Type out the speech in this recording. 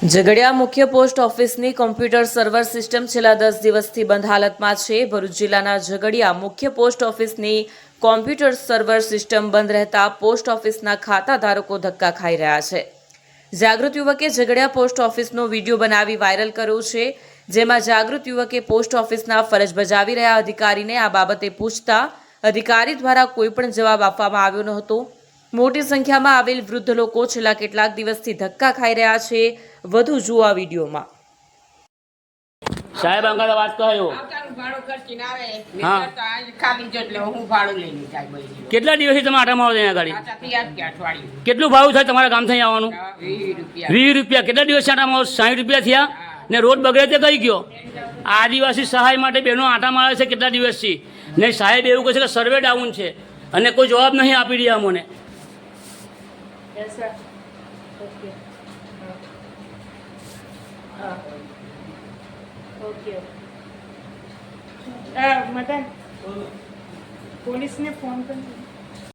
ઝઘડિયા મુખ્ય પોસ્ટ ઓફિસની computer server system છેલ્લા દસ દિવસથી બંધ હાલતમાં છે. ભરૂચ જિલ્લાના ઝઘડિયા મુખ્ય પોસ્ટ ઓફિસની કોમ્પ્યુટર સર્વર સિસ્ટમ બંધ રહેતા પોસ્ટ ઓફિસના ખાતા ધારકો ધક્કા ખાઈ રહ્યા છે. જાગૃત યુવકે ઝઘડિયા પોસ્ટ ઓફિસનો વીડિયો બનાવી વાયરલ કર્યો છે, જેમાં જાગૃત યુવકે પોસ્ટ ઓફિસના ફરજ બજાવી રહ્યા અધિકારીને આ બાબતે પૂછતા અધિકારી દ્વારા કોઈ પણ જવાબ આપવામાં આવ્યો ન હતો. મોટી સંખ્યામાં આવેલ વૃદ્ધ લોકો છેલ્લા કેટલાક દિવસથી ધક્કા ખાઈ રહ્યા છે. વધુ જુઓ આ વિડીયોમાં. સાહેબ અંગાત વાત કહ્યો આવ્યો ભાડું ખર્ચીને આવે હા. જતા અહીં ખાલી જો એટલે હું ભાડું લઈને જાય બધી કેટલા દિવસથી તમે આટા મારો ત્યાં ગાડી? કેટલું ભાવ થાય તમારા ગામ થઈ આવવાનું? વીસ રૂપિયા. કેટલા દિવસ આટા આવો સાઠ રૂપિયા થયા? ને રોડ બગડે તે કઈ ગયો? આદિવાસી સહાય માટે બેનો આટા મારે છે કેટલા દિવસથી? ને સાહેબ એવું કહે છે કે સર્વે ડાઉન છે. અને કોઈ જવાબ નહીં આપી રહ્યા અમને. Yes, sir. Okay. હા. ઓકે અ, મદન પોલીસને ફોન કરી